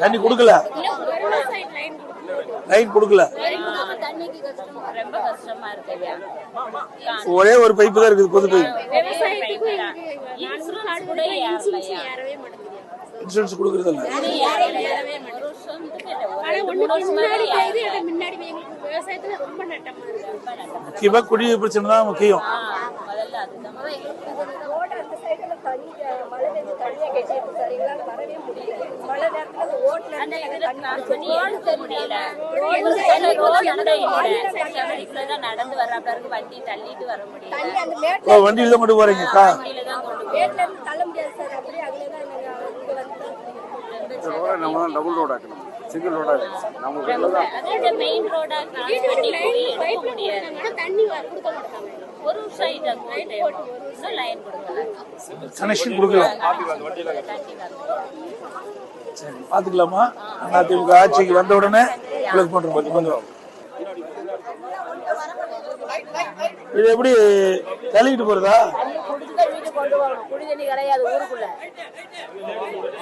தண்ணி கொடுக்கல. லைன் கொடுக்கல. ஒரே ஒரு பைப்பு தான் இருக்குது பொது பைப் இன்சூரன்ஸ் கூட கொடுக்கறது இல்ல. முக்கியமா குடிநீர் பிரச்சனை தான் முக்கியம். வண்டியில தான் கொண்டு போறீங்கக்கா வண்டியில தான் கொண்டு மேட்ல இருந்து தள்ள முடியாது சார் அப்படியே அதுல தான் நாங்க இங்க வந்து ரோட நம்ம டபுள் ரோட் சிங்கிள் நம்ம இந்த மெயின் ரோடா தண்ணி வ- கொடுக்க மாட்டாங்க ஒரு சைடு போயிட்டு இன்னும் லைன் கொடுக்கல கனெக்ஷன் கொடுக்கல தண்ணி வரல சரி பாத்துக்கலாமா? அதிமுக ஆட்சிக்கு வந்த உடனே உங்களுக்கு பண்றோம் கொஞ்சம் கொஞ்சம். இது எப்படி தள்ளிக்கிட்டு போறதா?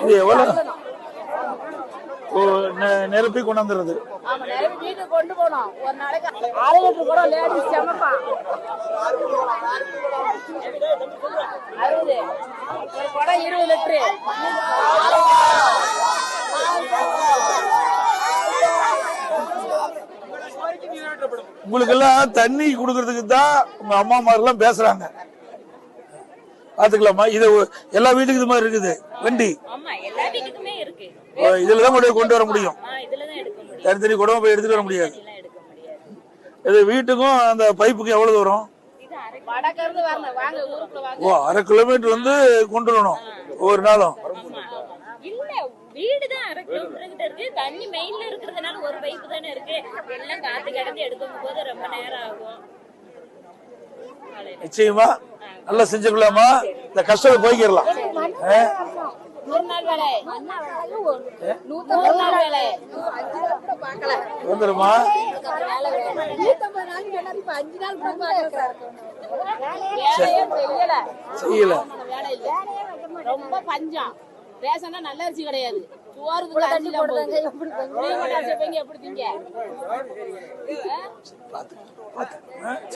இது எவ்வளவு? ஓ நெ- நிரப்பி கொண்டாந்துறது. கொண்டு போனோம் ஒரு நாளைக்கு அரை லிட்டர் கூட லேடிஸ் சமைப்பா அறுபது. ஒரு குடம் இருபது லிட்டரு. உங்களுக்கு எல்லாம் தண்ணி கொடுக்கறதுக்கு தான் உங்க அம்மா எல்லாம் பேசுறாங்க. பாத்துக்கலாமா இது எல்லா வீட்டுக்கு இது மாதிரி இருக்குது. வண்டி. ஆமா எல்லா வீட்டுக்குமே இருக்கு. ஓ, இதுலதான் கொண்டு கொண்டு வர முடியும். தனித்தனி குடம்ப போய் எடுத்துட்டு வர முடியாது. இது வீட்டுக்கும் அந்த பைப்புக்கும் எவ்வளவு தூரம்? இது அரை வடக்கு இருந்து வரணும் வாங்க ஊருக்குள்ள வாங்க. ஓ அரை கிலோமீட்டர் வந்து கொண்டு வரணும். ஒவ்வொரு நாளும். வீடு தான் அரை கிலோமீட்டர் கிட்ட இருக்கு. தண்ணி மெயின்ல இருக்கிறதுனால ஒரு பைப்பு தானே இருக்கு. எல்லாம் காத்து கிடந்து எடுக்கும் போது ரொம்ப நேரம் ஆகும். நிச்சயமா? நல்லா செஞ்சுக்கலாமா? இந்த கஷ்டத்தை போய்க்கிடலாம். வந்துருமா செய்யல. செய்யல. வேலை இல்ல ரொம்ப பஞ்சம். ரேஷனா நல்ல அரிசி கிடையாது. சோறு தண்ணி போடுறாங்க எப்படி எப்படி திங்க?